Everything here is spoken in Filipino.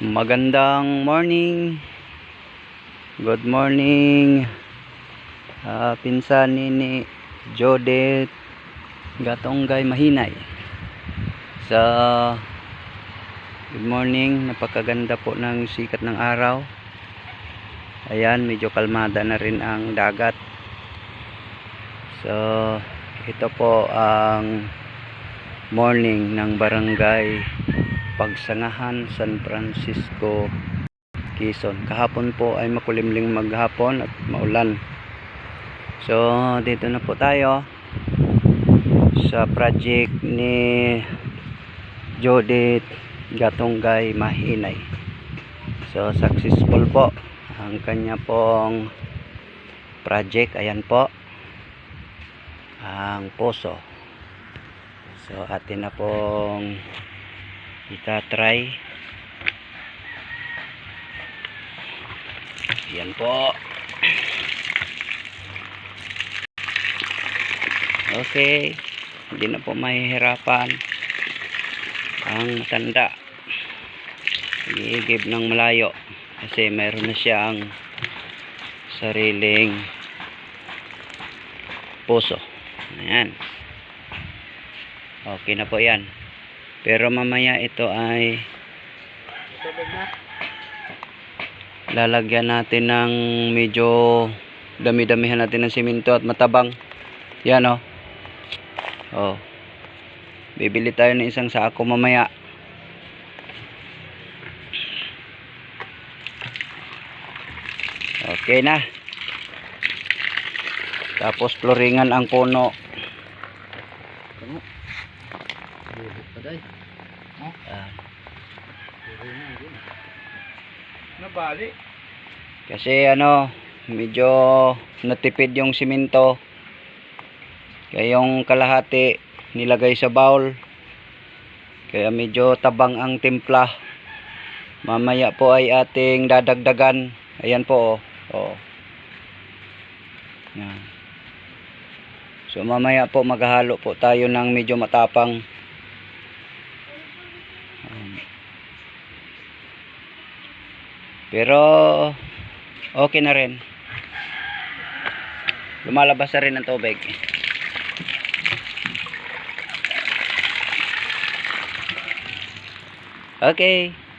Magandang morning. Good morning. Ah, pinsan ni Jodet Gatonggay Mahinay. Sa Good morning. Napakaganda po ng sikat ng araw. Ayan, medyo kalmada na rin ang dagat. So, ito po ang morning ng barangay Pagsangahan, San Francisco, Quezon. Kahapon po ay makulimling maghapon at maulan. So, dito na po tayo sa project ni Judith Gatonggay Mahinay. So, successful po ang kanya pong project. Ayan po ang poso. So, atin na pong itatry. Yan po. Okay. Hindi na po mahihirapan ang matanda. Iigib ng malayo kasi mayroon na siyang sariling puso. Ayan. Okay na po yan. Pero mamaya ito ay lalagyan natin ng medyo dami-damihan natin ng simento at matabang. Yan o. Oh. Bibili tayo ng isang sako mamaya. Okay na. Tapos floringan ang puno. Ah. Nabali. Kasi ano, medyo natipid yung simento. Kaya yung kalahati nilagay sa bowl. Kaya medyo tabang ang timpla. Mamaya po ay ating dadagdagan. Ayan po oh. oh. Yan. So mamaya po maghahalo po tayo ng medyo matapang. Pero okay na rin. Lumalabas na rin ang tubig. Okay.